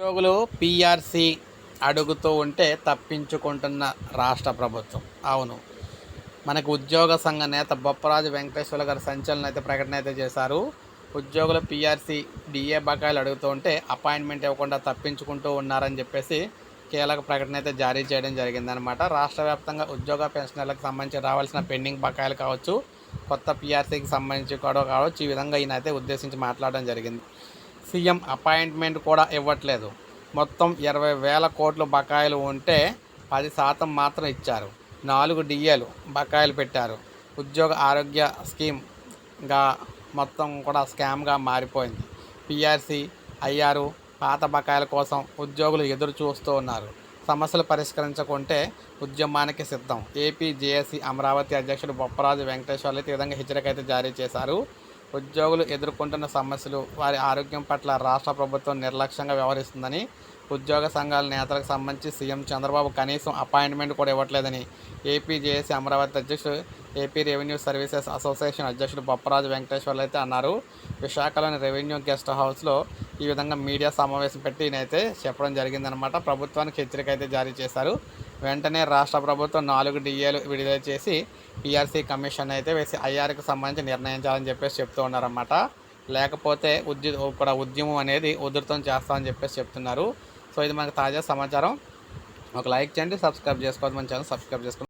ఉద్యోగులు పీఆర్సీ అడుగుతూ ఉంటే తప్పించుకుంటున్న రాష్ట్ర ప్రభుత్వం. అవును. మనకు ఉద్యోగ సంఘ నేత బొప్పరాజు వెంకటేశ్వర గారు సంచలన అయితే ప్రకటన అయితే చేశారు. ఉద్యోగులు పీఆర్సీ డిఏ బకాయిలు అడుగుతూ ఉంటే అపాయింట్మెంట్ ఇవ్వకుండా తప్పించుకుంటూ ఉన్నారని చెప్పేసి కీలక ప్రకటన అయితే జారీ చేయడం జరిగిందనమాట రాష్ట్ర వ్యాప్తంగా ఉద్యోగ పెన్షనర్లకు సంబంధించి రావాల్సిన పెండింగ్ బకాయిలు కావచ్చు కొత్త పిఆర్సీకి సంబంధించి కూడా కావచ్చు ఈ విధంగా ఈయన అయితే ఉద్దేశించి మాట్లాడడం జరిగింది. సీఎం అపాయింట్మెంట్ కూడా ఇవ్వట్లేదు. మొత్తం ఇరవై వేల కోట్ల బకాయిలు ఉంటే పది శాతం మాత్రం ఇచ్చారు. నాలుగు డిఏలు బకాయిలు పెట్టారు. ఉద్యోగ ఆరోగ్య స్కీమ్గా మొత్తం కూడా స్కామ్గా మారిపోయింది. పిఆర్సీ ఐఆర్ పాత బకాయిల కోసం ఉద్యోగులు ఎదురు చూస్తూ ఉన్నారు. సమస్యలు పరిష్కరించకుంటే ఉద్యమానికి సిద్ధం. ఏపీ జేఏసీ అమరావతి అధ్యక్షుడు బొప్పరాజు వెంకటేశ్వర్లు ఈ విధంగా హెచ్చరిక అయితే జారీ చేశారు. ఉద్యోగులు ఎదుర్కొంటున్న సమస్యలు వారి ఆరోగ్యం పట్ల రాష్ట్ర ప్రభుత్వం నిర్లక్ష్యంగా వ్యవహరిస్తుందని ఉద్యోగ సంఘాల నేతలకు సంబంధించి సీఎం చంద్రబాబు కనీసం అపాయింట్మెంట్ కూడా ఇవ్వట్లేదని ఏపీజేఏసీ అమరావతి అధ్యక్షుడు ఏపీ రెవెన్యూ సర్వీసెస్ అసోసియేషన్ అధ్యక్షుడు బొప్పరాజు వెంకటేశ్వర్లు అయితే అన్నారు. విశాఖలోని రెవెన్యూ గెస్ట్ హౌస్లో ఈ విధంగా మీడియా సమావేశం పెట్టి ఈయనైతే చెప్పడం జరిగిందనమాట ప్రభుత్వానికి హెచ్చరిక అయితే జారీ చేశారు. వెంటనే రాష్ట్ర ప్రభుత్వం నాలుగు డిఏలు విడుదల చేసి పిఆర్సీ కమిషన్ అయితే వేసి ఐఆర్కి సంబంధించి నిర్ణయించాలని చెప్పేసి చెప్తూ ఉన్నారన్నమాట. లేకపోతే ఉద్య ఇక్కడ ఉద్యమం అనేది ఉధృతం చేస్తామని చెప్పేసి చెప్తున్నారు. సో ఇది మనకు తాజా సమాచారం. ఒక లైక్ చేయండి సబ్స్క్రైబ్ చేసుకోవద్దు మన ఛానల్ సబ్స్క్రైబ్ చేసుకోండి.